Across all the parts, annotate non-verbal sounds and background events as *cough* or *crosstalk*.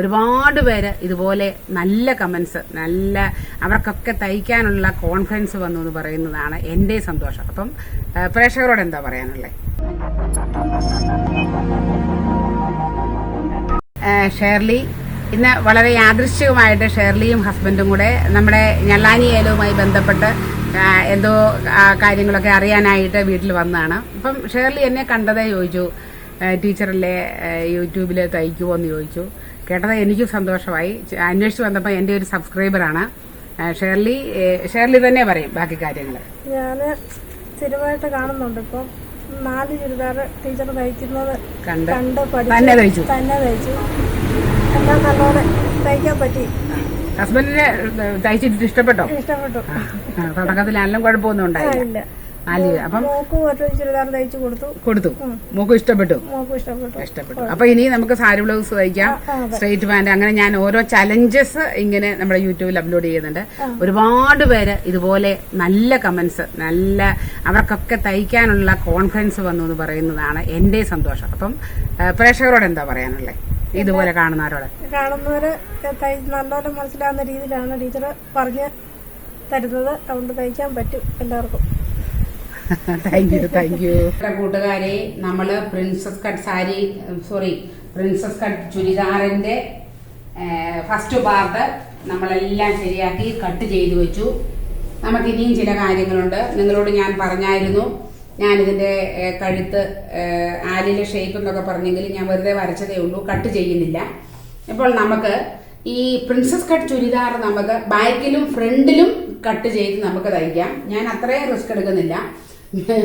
ഒരുപാട് പേര് ഇതുപോലെ നല്ല കമന്റ്സ് നല്ല അവർക്കൊക്കെ തയ്ക്കാനുള്ള കോൺഫിഡൻസ് വന്നു എന്ന് പറയുന്നതാണ് എന്റെ സന്തോഷം. അപ്പം പ്രേക്ഷകരോട് എന്താ പറയാനുള്ളത് ഷേർലി ഇന്ന് വളരെ യാദൃശ്ചികമായിട്ട് ഷേർലിയും ഹസ്ബൻഡും കൂടെ നമ്മുടെ ഞള്ളാനി ഏലവുമായി ബന്ധപ്പെട്ട് എന്തോ കാര്യങ്ങളൊക്കെ അറിയാനായിട്ട് വീട്ടിൽ വന്നതാണ്. അപ്പം ഷേർലി എന്നെ കണ്ടതേ ചോദിച്ചു ടീച്ചറല്ലേ യൂട്യൂബിൽ തയ്ക്കുമോ എന്ന് ചോദിച്ചു. കേട്ടത് എനിക്കും സന്തോഷമായി. അന്വേഷിച്ച് വന്നപ്പോൾ എന്റെ ഒരു സബ്സ്ക്രൈബറാണ്. ഷേർലി ഷേർലി തന്നെ പറയും ബാക്കി കാര്യങ്ങൾ ഞാൻ സ്ഥിരമായിട്ട് കാണുന്നുണ്ട്. ഇപ്പം നാല് ചുരിദാർ ടീച്ചർ തയ്ക്കുന്നത് കണ്ട്. തന്നെ തയ്ച്ചു. തന്നെ തയ്ച്ചു. എല്ലാം നല്ലോണം തയ്ക്കാൻ പറ്റി. ഹസ്ബൻഡിനെ തയ്ച്ചിട്ട് ഇഷ്ടപ്പെട്ടോ? ഇഷ്ടപ്പെട്ടു. തുടക്കത്തിൽ നല്ല കുഴപ്പമൊന്നും ഉണ്ടായില്ല. നാല് അപ്പം ചുരിദാർ തയ്ച്ചു കൊടുത്തു. കൊടുത്തു. മോക്കും ഇഷ്ടപ്പെട്ടു. ഇഷ്ടപ്പെട്ടു. അപ്പൊ ഇനി നമുക്ക് സാരി ബ്ലൗസ് തയ്ക്കാം. Straight pant. അങ്ങനെ ഞാൻ ഓരോ ചലഞ്ചസ് ഇങ്ങനെ നമ്മുടെ യൂട്യൂബിൽ അപ്ലോഡ് ചെയ്യുന്നുണ്ട്. ഒരുപാട് പേര് ഇതുപോലെ നല്ല കമന്റ്സ് നല്ല അവർക്കൊക്കെ തയ്ക്കാനുള്ള കോൺഫിഡൻസ് വന്നു എന്ന് പറയുന്നതാണ് എന്റെ സന്തോഷം. അപ്പം പ്രേക്ഷകരോട് എന്താ പറയാനുള്ളത് ഇതുപോലെ കാണുന്നവരോട് കാണുന്നവര് നല്ലോണം മനസ്സിലാവുന്ന രീതിയിലാണ് ടീച്ചർ പറഞ്ഞ് തരുന്നത്. അതുകൊണ്ട് തയ്ക്കാൻ പറ്റും എല്ലാവർക്കും. താങ്ക് യു താങ്ക് യു കൂട്ടുകാരെ നമ്മൾ princess cut sari sorry princess cut ചുരിദാറിന്റെ first part നമ്മളെല്ലാം ശരിയാക്കി കട്ട് ചെയ്തു വെച്ചു. നമുക്ക് ഇനിയും ചില കാര്യങ്ങളുണ്ട്. നിങ്ങളോട് ഞാൻ പറഞ്ഞായിരുന്നു. ഞാനിതിന്റെ ഏഹ്, കഴുത്ത് ആലിലെ ഷേപ്പ് എന്നൊക്കെ പറഞ്ഞെങ്കിൽ ഞാൻ വെറുതെ വരച്ചതേ ഉള്ളൂ. കട്ട് ചെയ്യുന്നില്ല. ഇപ്പോൾ നമുക്ക് ഈ പ്രിൻസസ് കട്ട് ചുരിദാർ നമുക്ക് ബാക്കിലും ഫ്രണ്ടിലും കട്ട് ചെയ്ത് നമുക്ക് തയ്ക്കാം. ഞാൻ അത്രയും റിസ്ക് എടുക്കുന്നില്ല.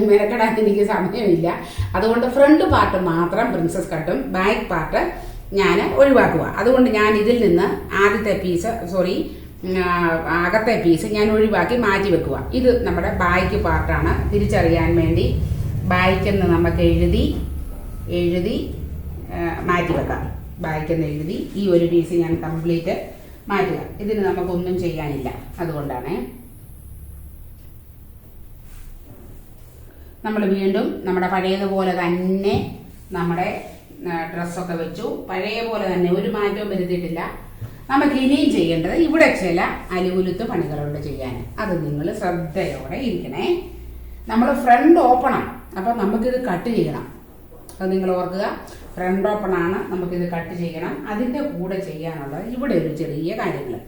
മെനക്കെടാൻ എനിക്ക് സമയമില്ല. അതുകൊണ്ട് ഫ്രണ്ട് പാർട്ട് മാത്രം പ്രിൻസസ് കട്ടും ബാക്ക് പാർട്ട് ഞാൻ ഒഴിവാക്കുക അതുകൊണ്ട് ഞാൻ ഇതിൽ നിന്ന് ആദ്യത്തെ പീസ് സോറി അകത്തെ പീസ് ഞാൻ ഒഴിവാക്കി മാറ്റി വെക്കുക. ഇത് നമ്മുടെ ബാക്ക് പാർട്ടാണ്. തിരിച്ചറിയാൻ വേണ്ടി ബായ്ക്കെന്ന് നമുക്ക് എഴുതി എഴുതി മാറ്റി വെക്കാം. ബായ്ക്കെന്ന് എഴുതി ഈ ഒരു പീസ് ഞാൻ കംപ്ലീറ്റ് മാറ്റുക. ഇതിന് നമുക്കൊന്നും ചെയ്യാനില്ല. അതുകൊണ്ടാണ്. നമ്മൾ വീണ്ടും നമ്മുടെ പഴയതുപോലെ തന്നെ നമ്മുടെ ഡ്രസ്സൊക്കെ വെച്ചു. പഴയ പോലെ തന്നെ ഒരു മാറ്റവും വരുത്തിയിട്ടില്ല. നമുക്ക് ഇനിയും ചെയ്യേണ്ടത് ഇവിടെ ചില അലുകുലുത്ത് പണികളുണ്ട് ചെയ്യാൻ. അത് നിങ്ങൾ ശ്രദ്ധയോടെ ഇരിക്കണേ. നമ്മൾ ഫ്രണ്ട് ഓപ്പണാണ് അപ്പം നമുക്കിത് കട്ട് ചെയ്യണം. അത് നിങ്ങൾ ഓർക്കുക. ഫ്രണ്ട് ഓപ്പൺ ആണ്. നമുക്കിത് കട്ട് ചെയ്യണം. അതിന്റെ കൂടെ ചെയ്യാനുള്ളത് ഇവിടെ ഒരു ചെറിയ കാര്യങ്ങൾ.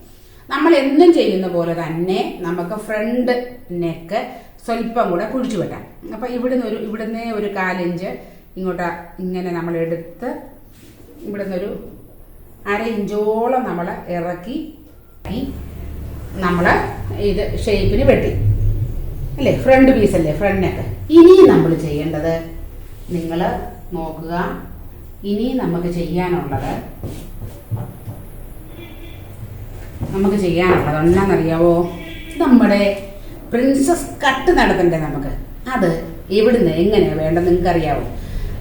നമ്മൾ എന്നും ചെയ്യുന്ന പോലെ തന്നെ നമുക്ക് ഫ്രണ്ട് നെക്ക് സ്വല്പം കൂടെ കുഴിച്ചു വെട്ടാൻ അപ്പം ഇവിടുന്ന് ഒരു ഇവിടുന്ന് ഒരു കാലിഞ്ച് ഇങ്ങോട്ട് ഇങ്ങനെ നമ്മൾ എടുത്ത് ഇവിടുന്ന് ഒരു അര ഇഞ്ചോളം നമ്മൾ ഇറക്കി നമ്മൾ ഇത് ഷേപ്പിന് വെട്ടി. അല്ലേ? ഫ്രണ്ട് പീസ് അല്ലേ? ഫ്രണ്ട് ഇനി നമ്മൾ ചെയ്യേണ്ടത് നിങ്ങൾ നോക്കുക. ഇനി നമുക്ക് ചെയ്യാനുള്ളത് നമുക്ക് ചെയ്യാനുള്ളത് എന്താണെന്നറിയാവോ? നമ്മുടെ പ്രിൻസസ് കട്ട് നടത്തണ്ടേ നമുക്ക്? അത് എവിടുന്ന് എങ്ങനെയാണ് വേണ്ടത് നിങ്ങൾക്ക് അറിയാവോ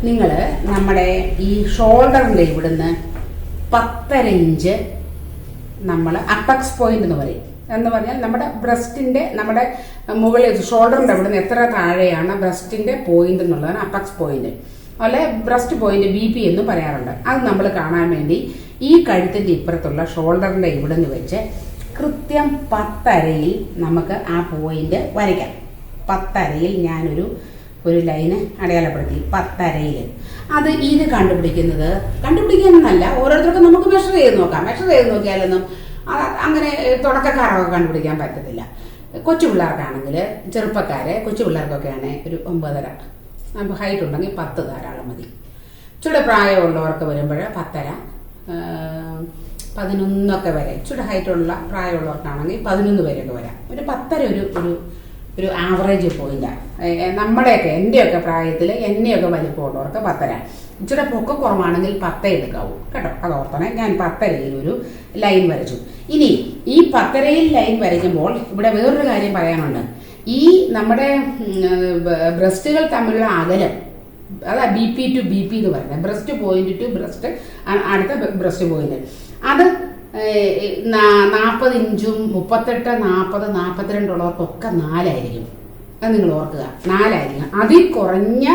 നിങ്ങൾ നമ്മുടെ ഈ ഷോൾഡറിന്റെ ഇവിടുന്ന് പത്തര ഇഞ്ച് നമ്മൾ അപ്പക്സ് പോയിന്റ് എന്ന് പറയും. എന്ന് പറഞ്ഞാൽ നമ്മുടെ ബ്രസ്റ്റിന്റെ നമ്മുടെ മുകളിൽ ഷോൾഡറിന്റെ അവിടെ നിന്ന് എത്ര താഴെയാണ് ബ്രസ്റ്റിന്റെ പോയിന്റ് എന്നുള്ളതാണ് അപ്പക്സ് പോയിന്റ് അതുപോലെ ബ്രസ്റ്റ് പോയിന്റ് ബി പി എന്നും പറയാറുണ്ട്. അത് നമ്മൾ കാണാൻ വേണ്ടി ഈ കഴുത്തിന്റെ ഇപ്പുറത്തുള്ള ഷോൾഡറിന്റെ ഇവിടെ നിന്ന് വെച്ച് കൃത്യം പത്തരയിൽ നമുക്ക് ആ പോയിന്റ് വരയ്ക്കാം. പത്തരയിൽ ഞാനൊരു ഒരു ലൈന് അടയാളപ്പെടുത്തി. പത്തരയിൽ. അത് ഇത് കണ്ടുപിടിക്കുന്നത് കണ്ടുപിടിക്കുന്നതല്ല ഓരോരുത്തർക്കും നമുക്ക് മെഷർ ചെയ്ത് നോക്കാം. മെഷർ ചെയ്ത് നോക്കിയാലൊന്നും അങ്ങനെ തുടക്കക്കാരൊക്കെ കണ്ടുപിടിക്കാൻ പറ്റത്തില്ല. കൊച്ചു പിള്ളേർക്കാണെങ്കിൽ ചെറുപ്പക്കാരെ കൊച്ചു പിള്ളേർക്കൊക്കെ ആണെങ്കിൽ ഒരു ഒമ്പതര. നമുക്ക് ഹൈറ്റ് ഉണ്ടെങ്കിൽ പത്ത് ധാരാളം മതി. ഇച്ചിരി പ്രായമുള്ളവർക്ക് വരുമ്പോൾ പത്തര പതിനൊന്നൊക്കെ വരെ. ഇച്ചിരി ഹൈറ്റുള്ള പ്രായമുള്ളവർക്കാണെങ്കിൽ പതിനൊന്ന് വരെയൊക്കെ വരാം. ഒരു പത്തര ഒരു ഒരു ഒരു ആവറേജ് പോയിന്റാണ് നമ്മുടെയൊക്കെ എന്റെയൊക്കെ പ്രായത്തിൽ എന്നെയൊക്കെ വലിപ്പമുള്ളവർക്ക് പത്തര. ഇച്ചിരി പൊക്ക കുറവാണെങ്കിൽ പത്തേ എടുക്കാവൂ. കേട്ടോ? അത് ഓർത്തണേ ഞാൻ പത്തരയിൽ ഒരു ലൈൻ വരച്ചു. ഇനി ഈ പത്തരയിൽ ലൈൻ വരയ്ക്കുമ്പോൾ ഇവിടെ വേറൊരു കാര്യം പറയാനുണ്ട്. ഈ നമ്മുടെ ബ്രസ്റ്റുകൾ തമ്മിലുള്ള അകലം അതാ B P to B P എന്ന് പറയുന്നത്. ബ്രസ്റ്റ് പോയിന്റ് ടു ബ്രസ്റ്റ് അടുത്ത ബ്രസ്റ്റ് പോയിന്റ് അത് നാൽപ്പത് ഇഞ്ചും മുപ്പത്തെട്ട് നാൽപ്പത് നാൽപ്പത്തിരണ്ടുള്ളവർക്കൊക്കെ നാലായിരിക്കും. അത് നിങ്ങൾ ഓർക്കുക. നാലായിരിക്കും. അതിൽ കുറഞ്ഞ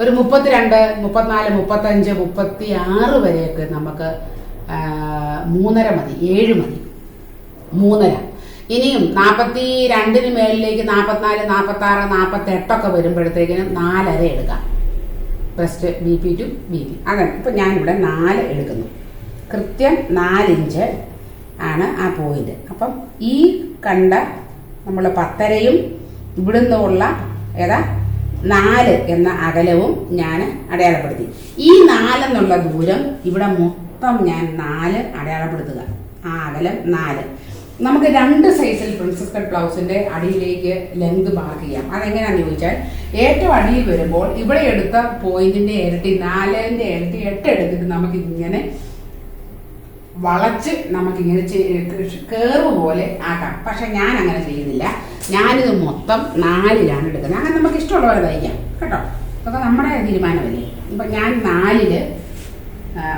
ഒരു മുപ്പത്തിരണ്ട് മുപ്പത്തിനാല് മുപ്പത്തഞ്ച് മുപ്പത്തി ആറ് വരെയൊക്കെ നമുക്ക് മൂന്നര മതി. ഏഴ് മതി. മൂന്നര. ഇനിയും നാൽപ്പത്തി രണ്ടിന് മേളിലേക്ക് നാൽപ്പത്തിനാല് നാൽപ്പത്തി ആറ് നാൽപ്പത്തി എട്ടൊക്കെ വരുമ്പോഴത്തേക്കിന് നാലര എടുക്കാം. Breast B P to B P അതാണ് ഇപ്പം ഞാനിവിടെ നാല് എടുക്കുന്നു. കൃത്യം നാലിഞ്ച് ആണ് ആ പോയിന്റ് അപ്പം ഈ കണ്ട നമ്മൾ പത്തരയും ഇവിടെ നിന്നുള്ള ഏതാ? നാല് എന്ന അകലവും ഞാൻ അടയാളപ്പെടുത്തി. ഈ നാലെന്നുള്ള ദൂരം ഇവിടെ മൊത്തം ഞാൻ നാല് അടയാളപ്പെടുത്തുക. ആ അകലം നാല്. നമുക്ക് രണ്ട് സൈസിൽ പ്രിൻസസ് കട്ട് ബ്ലൗസിന്റെ അടിയിലേക്ക് ലെങ്ത് മാർക്ക് ചെയ്യാം. അതെങ്ങനെയാണെന്ന് ചോദിച്ചാൽ ഏറ്റവും അടിയിൽ വരുമ്പോൾ ഇവിടെ എടുത്ത പോയിന്റിന്റെ ഇരട്ടി നാലിന്റെ ഇരട്ടി എട്ട് എടുത്തിട്ട് നമുക്ക് ഇങ്ങനെ വളച്ച് നമുക്ക് ഇങ്ങനെ കേറ് പോലെ ആക്കാം. പക്ഷെ ഞാൻ അങ്ങനെ ചെയ്യുന്നില്ല. ഞാനിത് മൊത്തം നാലിലാണ് എടുക്കുന്നത്. അങ്ങനെ നമുക്ക് ഇഷ്ടമുള്ള പോലെ തയ്ക്കാം. കേട്ടോ? അതൊക്കെ നമ്മുടെ തീരുമാനമല്ലേ? ഇപ്പം ഞാൻ നാലിൽ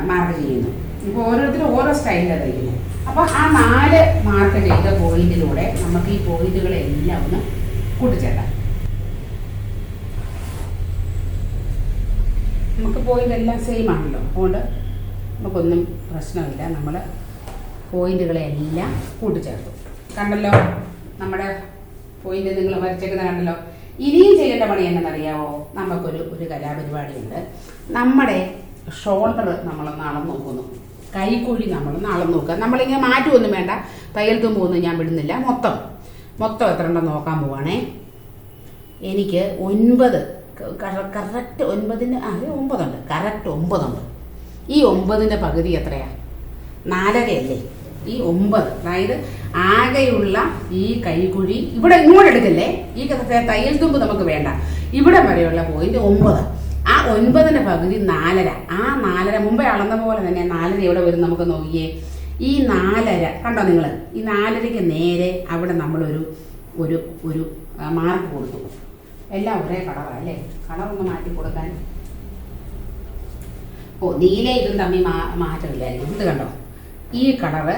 മാർക്ക് ചെയ്യുന്നു. ഇപ്പോൾ ഓരോരുത്തരും ഓരോ സ്റ്റൈലിലാണ് തയ്ക്കുന്നത്. അപ്പോൾ ആ നാല് മാർക്ക് ചെയ്ത പോയിന്റിലൂടെ നമുക്ക് ഈ പോയിന്റുകളെല്ലാം ഒന്ന് കൂട്ടിച്ചേർക്കാം. നമുക്ക് പോയിന്റ് എല്ലാം സെയിം ആണല്ലോ. അതുകൊണ്ട് നമുക്കൊന്നും പ്രശ്നമില്ല. നമ്മൾ പോയിന്റുകളെല്ലാം കൂട്ടിച്ചേർത്തു. കണ്ടല്ലോ? നമ്മുടെ പോയിന്റ് നിങ്ങൾ വരച്ചേക്കുന്നത് കണ്ടല്ലോ? ഇനിയും ചെയ്യേണ്ട പണി എന്നറിയാവോ നമുക്കൊരു ഒരു കലാപരിപാടിയുണ്ട്. നമ്മുടെ ഷോൾഡർ നമ്മളൊന്ന് അളന്ന് നോക്കുന്നു. കൈക്കുഴി നമ്മളൊന്ന് അളന്ന് നോക്കുക. നമ്മളിങ്ങനെ മാറ്റുമൊന്നും വേണ്ട. തയ്യൽ തുമ്പൊന്നും ഞാൻ വിടുന്നില്ല. മൊത്തം മൊത്തം എത്ര ഉണ്ടെന്ന് നോക്കാൻ പോവാണേ? എനിക്ക് ഒൻപത് കറക്റ്റ് ഒൻപതിന് ആ ഒമ്പതുണ്ട്. കറക്റ്റ് ഒമ്പതുണ്ട്. ഈ ഒമ്പതിന്റെ പകുതി എത്രയാണ് നാലരയല്ലേ? ഈ ഒമ്പത്. അതായത് ആകെയുള്ള ഈ കൈകുഴി ഇവിടെ ഇങ്ങോട്ട് എടുക്കല്ലേ? ഈ തയ്യൽ തുമ്പ് നമുക്ക് വേണ്ട. ഇവിടെ വരെയുള്ള പോയിന്റ് ഒമ്പത്. ആ ഒൻപതിന്റെ പകുതി നാലര. ആ നാലര മുമ്പേ അളന്ന പോലെ തന്നെ നാലര എവിടെ വരും നമുക്ക് നോക്കിയേ? ഈ നാലര. കണ്ടോ നിങ്ങൾ ഈ നാലരയ്ക്ക് നേരെ അവിടെ നമ്മളൊരു ഒരു ഒരു മാർക്ക് കൊടുത്തു. എല്ലാം ഒരേ കളറാണ് അല്ലേ? കളറൊന്ന് മാറ്റി കൊടുക്കാൻ ഓ നീല ഇതും തമ്മിൽ മാ മാറ്റമില്ലായിരിക്കും. ഇത് കണ്ടോ? ഈ കളറ്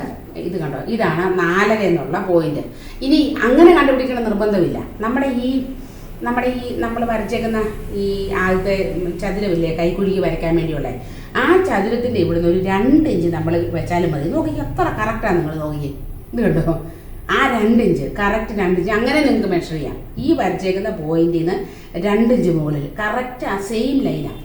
ഇത് കണ്ടോ? ഇതാണ് നാലര എന്നുള്ള പോയിന്റ് ഇനി അങ്ങനെ കണ്ടുപിടിക്കണം നിർബന്ധമില്ല. നമ്മുടെ ഈ നമ്മുടെ ഈ നമ്മൾ വരച്ചേക്കുന്ന ഈ ആദ്യത്തെ ചതുരമില്ലേ കൈക്കുഴിക്ക് വരയ്ക്കാൻ വേണ്ടിയുള്ള ആ ചതുരത്തിന്റെ ഇവിടുന്ന് ഒരു രണ്ട് ഇഞ്ച് നമ്മൾ വെച്ചാലും മതി. നോക്കി എത്ര കറക്റ്റാണ് നിങ്ങൾ നോക്കി ഇത് കണ്ടോ? ആ രണ്ട് ഇഞ്ച് കറക്റ്റ് രണ്ട് ഇഞ്ച് അങ്ങനെ നിങ്ങൾക്ക് മെഷർ ചെയ്യാം. ഈ വരച്ചേക്കുന്ന പോയിന്റിൽ നിന്ന് രണ്ട് ഇഞ്ച് മുകളിൽ കറക്റ്റ് ആ സെയിം ലൈനാണ്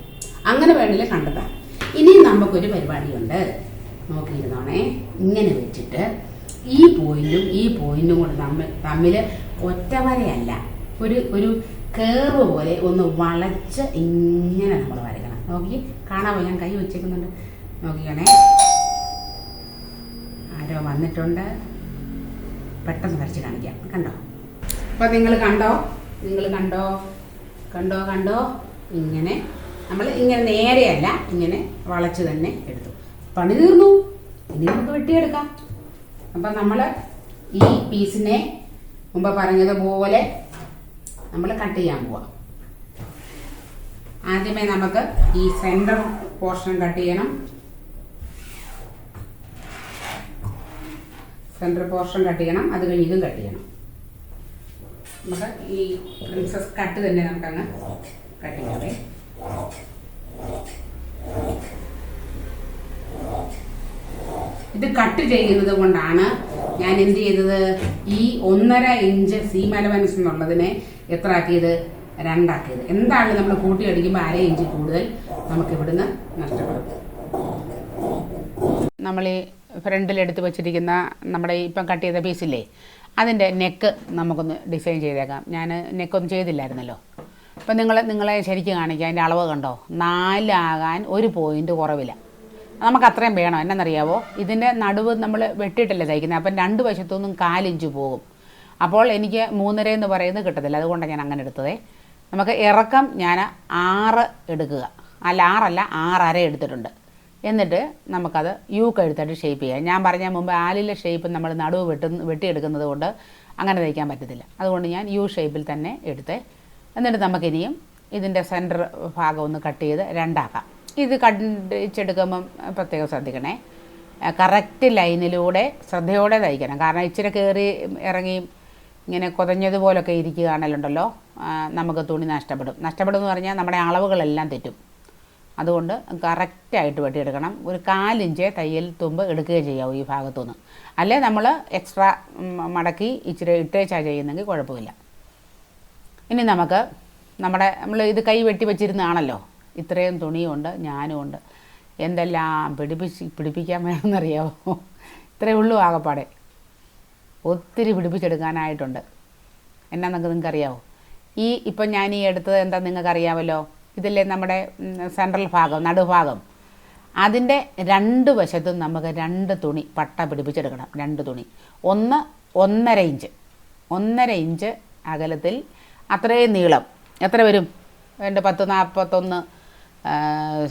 അങ്ങനെ വേണമെങ്കിൽ കണ്ടെത്താം. ഇനി നമുക്കൊരു പരിപാടിയുണ്ട്. നോക്കിയിരുന്നോണേ. ഇങ്ങനെ വെച്ചിട്ട് ഈ പോയിന്റും ഈ പോയിന്റും കൂടെ തമ്മിൽ തമ്മിൽ ഒറ്റവരയല്ല. ഒരു ഒരു കേർവ് പോലെ ഒന്ന് വളച്ച് ഇങ്ങനെ നമ്മൾ വരയ്ക്കണം. നോക്കി. കാണാമോ ഞാൻ കൈ വെച്ചേക്കുന്നുണ്ട്. നോക്കിക്കണേ. ആരോ വന്നിട്ടുണ്ട്. പെട്ടെന്ന് വരച്ച് കാണിക്കാം. കണ്ടോ? അപ്പോൾ നിങ്ങൾ കണ്ടോ? നിങ്ങൾ കണ്ടോ? കണ്ടോ കണ്ടോ? ഇങ്ങനെ നമ്മൾ ഇങ്ങനെ നേരെയല്ല ഇങ്ങനെ വളച്ച് തന്നെ എടുത്തു. പണി തീർന്നു. ഇനി നമുക്ക് വെട്ടിയെടുക്കാം. അപ്പം നമ്മൾ ഈ പീസിനെ മുമ്പ് പറഞ്ഞതുപോലെ നമ്മൾ കട്ട് ചെയ്യാൻ പോവാം. ആദ്യമേ നമുക്ക് ഈ സെന്റർ പോർഷൻ കട്ട് ചെയ്യണം. സെന്റർ പോർഷൻ കട്ട് ചെയ്യണം. അത് കഴിഞ്ഞ് ഇതും കട്ട് ചെയ്യണം. നമുക്ക് ഈ പ്രിൻസസ് കട്ട് തന്നെ നമുക്കങ്ങ് കട്ട് ചെയ്യാവേ. ഇത് കട്ട് ചെയ്യുന്നത് കൊണ്ടാണ് ഞാൻ എന്ത് ചെയ്തത്? ഈ ഒന്നര ഇഞ്ച് സീം അലവൻസ് എന്നുള്ളതിനെ എത്ര ആക്കിയത് രണ്ടാക്കിയത്. എന്താണ് നമ്മൾ കൂട്ടി അടിക്കുമ്പോൾ അര ഇഞ്ച് കൂടുതൽ നമുക്ക് ഇവിടുന്ന് നഷ്ടപ്പെടും. നമ്മൾ ഈ ഫ്രണ്ടിൽ എടുത്ത് വെച്ചിരിക്കുന്ന നമ്മുടെ ഇപ്പം കട്ട് ചെയ്ത പീസില്ലേ അതിന്റെ നെക്ക് നമുക്കൊന്ന് ഡിസൈൻ ചെയ്തേക്കാം. ഞാൻ നെക്കൊന്നും ചെയ്തില്ലായിരുന്നല്ലോ. അപ്പം നിങ്ങൾ നിങ്ങളെ ശരിക്കും കാണിക്കാം. അതിന്റെ അളവ് കണ്ടോ? നാലാകാൻ ഒരു പോയിന്റ് കുറവില്ല. നമുക്ക് അത്രയും വേണം. എന്നറിയാവോ ഇതിന്റെ നടുവ് നമ്മൾ വെട്ടിയിട്ടല്ലേ തയ്ക്കുന്നത്. അപ്പം രണ്ട് വശത്തുനിന്നും കാലിഞ്ച് പോകും. അപ്പോൾ എനിക്ക് മൂന്നര എന്ന് പറയുന്നത് കിട്ടത്തില്ല. അതുകൊണ്ടാണ് ഞാൻ അങ്ങനെ എടുത്തതേ. നമുക്ക് ഇറക്കം ഞാൻ ആറ് എടുക്കുക. അല്ല ആറല്ല ആറര എടുത്തിട്ടുണ്ട്. എന്നിട്ട് നമുക്കത് യു കഴുത്തായിട്ട് ഷേപ്പ് ചെയ്യാം. ഞാൻ പറഞ്ഞ മുമ്പ് ആലിലെ ഷേപ്പ് നമ്മൾ നടുവ് വെട്ടുന്ന വെട്ടിയെടുക്കുന്നത് കൊണ്ട് അങ്ങനെ തയ്ക്കാൻ പറ്റത്തില്ല. അതുകൊണ്ട് ഞാൻ യു ഷേപ്പിൽ തന്നെ എടുത്ത്. എന്നിട്ട് നമുക്കിനിയും ഇതിന്റെ സെന്റർ ഭാഗം ഒന്ന് കട്ട് ചെയ്ത് രണ്ടാക്കാം. ഇത് കണ്ടിച്ചെടുക്കുമ്പം പ്രത്യേകം ശ്രദ്ധിക്കണേ. കറക്റ്റ് ലൈനിലൂടെ ശ്രദ്ധയോടെ തയ്ക്കണം. കാരണം ഇച്ചിരി കയറി ഇറങ്ങി ഇങ്ങനെ കുതഞ്ഞതുപോലൊക്കെ ഇരിക്കുകയാണല്ലോ. നമുക്ക് തുണി നഷ്ടപ്പെടും. നഷ്ടപ്പെടും എന്ന് പറഞ്ഞാൽ നമ്മുടെ അളവുകളെല്ലാം തെറ്റും. അതുകൊണ്ട് കറക്റ്റായിട്ട് വെട്ടിയെടുക്കണം. ഒരു കാലിഞ്ച് തയ്യൽ തുമ്പ് എടുക്കുകയും ചെയ്യാവും ഈ ഭാഗത്തുനിന്ന്. അല്ലെ നമ്മൾ എക്സ്ട്രാ മടക്കി ഇച്ചിരി ഇട്ടേച്ചാ ചെയ്യുന്നെങ്കിൽ കുഴപ്പമില്ല. ഇനി നമുക്ക് നമ്മുടെ നമ്മൾ ഇത് കൈ വെട്ടി വെച്ചിരുന്നതാണല്ലോ. ഇത്രയും തുണിയുണ്ട് ഞാനും ഉണ്ട്. എന്തെല്ലാം പിടിപ്പിച്ച് പിടിപ്പിക്കാൻ വേണമെന്നറിയാമോ ഇത്രയേ ഉള്ളൂ ആകപ്പാടെ. ഒത്തിരി പിടിപ്പിച്ചെടുക്കാനായിട്ടുണ്ട്. എന്നാ നിങ്ങൾക്ക് നിങ്ങൾക്ക് അറിയാമോ ഈ ഇപ്പം ഞാൻ ഈ എടുത്തത് എന്താ നിങ്ങൾക്ക് അറിയാമല്ലോ ഇതില്ലേ നമ്മുടെ സെൻട്രൽ ഭാഗം നടുഭാഗം. അതിന്റെ രണ്ട് വശത്തും നമുക്ക് രണ്ട് തുണി പട്ട പിടിപ്പിച്ചെടുക്കണം. രണ്ട് തുണി. ഒന്ന് ഒന്നര ഇഞ്ച്. ഒന്നര ഇഞ്ച് അകലത്തിൽ അത്രയും നീളം. എത്ര വരും? രണ്ട് പത്ത് നാൽപ്പത്തൊന്ന്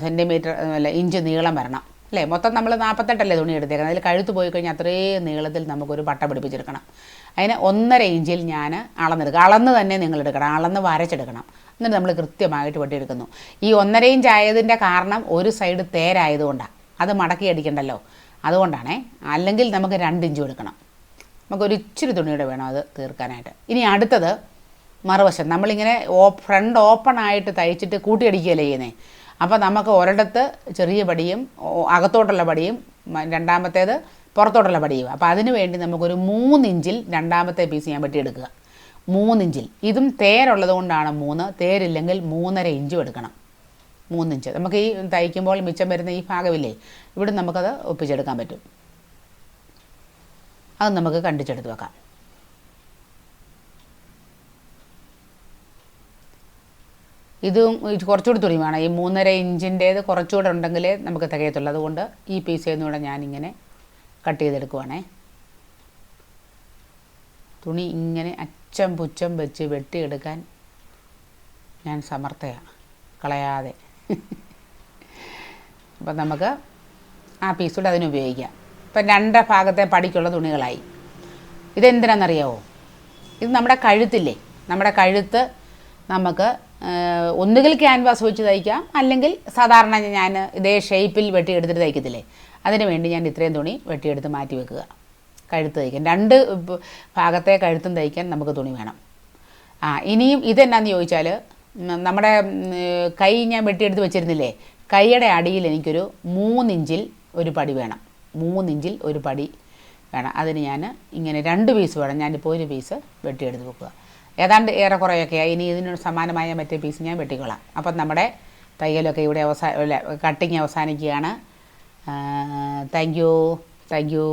സെന്റിമീറ്റർ അല്ല ഇഞ്ച് നീളം വരണം. അല്ലേ? മൊത്തം നമ്മൾ നാൽപ്പത്തെട്ടല്ലേ തുണി എടുത്തേക്കുന്നത്. അതിൽ കഴുത്ത് പോയി കഴിഞ്ഞാൽ അത്രയും നീളത്തിൽ നമുക്കൊരു പട്ട പിടിപ്പിച്ചെടുക്കണം. അതിന് ഒന്നര ഇഞ്ചിൽ ഞാൻ അളന്നെടുക്കുക അളന്ന് തന്നെ നിങ്ങൾ എടുക്കണം. അളന്ന് വരച്ചെടുക്കണം. എന്നിട്ട് നമ്മൾ കൃത്യമായിട്ട് വെട്ടിയെടുക്കുന്നു. ഈ ഒന്നര ഇഞ്ച് ആയതിന്റെ കാരണം ഒരു സൈഡ് തേരായതുകൊണ്ടാണ് അത് മടക്കി അടിക്കണ്ടല്ലോ. അതുകൊണ്ടാണേ അല്ലെങ്കിൽ നമുക്ക് രണ്ട് ഇഞ്ചും എടുക്കണം. നമുക്കൊരു ഇച്ചിരി തുണിയുടെ വേണം അത് തീർക്കാനായിട്ട്. ഇനി അടുത്തത് മറുവശം നമ്മളിങ്ങനെ ഓ ഫ്രണ്ട് ഓപ്പൺ ആയിട്ട് തയ്ച്ചിട്ട് കൂട്ടിയടിക്കുകയല്ലേ ചെയ്യുന്നത് അപ്പോൾ നമുക്ക് ഒരിടത്ത് ചെറിയ പടിയും അകത്തോട്ടുള്ള പടിയും രണ്ടാമത്തേത് പുറത്തോട്ടുള്ള പടിയും. അപ്പോൾ അതിന് വേണ്ടി നമുക്കൊരു മൂന്നിഞ്ചിൽ രണ്ടാമത്തെ പീസ് ഞാൻ വെട്ടിയെടുക്കുക. മൂന്നിഞ്ചിൽ. ഇതും തേരുള്ളത് കൊണ്ടാണ് മൂന്ന്. തേരില്ലെങ്കിൽ മൂന്നര ഇഞ്ചും എടുക്കണം. മൂന്നിഞ്ച്. നമുക്ക് ഈ തയ്ക്കുമ്പോൾ മിച്ചം വരുന്ന ഈ ഭാഗമില്ലേ? ഇവിടെ നമുക്കത് ഒപ്പിച്ചെടുക്കാൻ പറ്റും. അത് നമുക്ക് കണ്ടിച്ചെടുത്ത് വെക്കാം. ഇതും കുറച്ചുകൂടി തുണി വേണം ഈ മൂന്നര ഇഞ്ചിന്റേത് കുറച്ചുകൂടെ ഉണ്ടെങ്കിലേ നമുക്ക് തികയത്തുള്ളൂ. അതുകൊണ്ട് ഈ പീസ് കൂടെ ഞാനിങ്ങനെ കട്ട് ചെയ്തെടുക്കുവാണേ. തുണി ഇങ്ങനെ അച്ചം പുച്ചം വെച്ച് വെട്ടിയെടുക്കാൻ ഞാൻ സമർത്ഥയാണ് കളയാതെ. *laughs* അപ്പം നമുക്ക് ആ പീസ് കൂടെ അതിന് ഉപയോഗിക്കാം. ഇപ്പം രണ്ട ഭാഗത്തെ പടിക്കുള്ള തുണികളായി. ഇതെന്തിനാണെന്നറിയാവോ? ഇത് നമ്മുടെ കഴുത്തില്ലേ? നമ്മുടെ കഴുത്ത് നമുക്ക് ഒന്നുകിൽ ക്യാൻവാസ് വെച്ച് തയ്ക്കാം അല്ലെങ്കിൽ സാധാരണ ഞാൻ ഇതേ ഷേപ്പിൽ വെട്ടിയെടുത്തിട്ട് തയ്ക്കത്തില്ലേ? അതിന് വേണ്ടി ഞാൻ ഇത്രയും തുണി വെട്ടിയെടുത്ത് മാറ്റി വെക്കുക. കഴുത്ത് തയ്ക്കാൻ. രണ്ട് ഭാഗത്തെ കഴുത്തും തയ്ക്കാൻ നമുക്ക് തുണി വേണം. ആ ഇനിയും ഇതെന്നാന്ന് ചോദിച്ചാൽ നമ്മുടെ കൈ ഞാൻ വെട്ടിയെടുത്ത് വെച്ചിരുന്നില്ലേ? കൈയുടെ അടിയിൽ എനിക്കൊരു മൂന്നിഞ്ചിൽ ഒരു പടി വേണം. മൂന്നിഞ്ചിൽ ഒരു പടി വേണം. അതിന് ഞാൻ ഇങ്ങനെ രണ്ട് പീസ് വേണം. ഞാനിപ്പോൾ ഒരു പീസ് വെട്ടിയെടുത്ത് വെക്കുക. ഏതാണ്ട് ഏറെക്കുറെയൊക്കെ. ഇനി ഇതിന് സമാനമായ മറ്റേ പീസ് ഞാൻ വെട്ടിക്കൊള്ളാം അപ്പം നമ്മുടെ തയ്യലൊക്കെ ഇവിടെ അവസാന കട്ടിങ് അവസാനിക്കുകയാണ്. Thank you thank you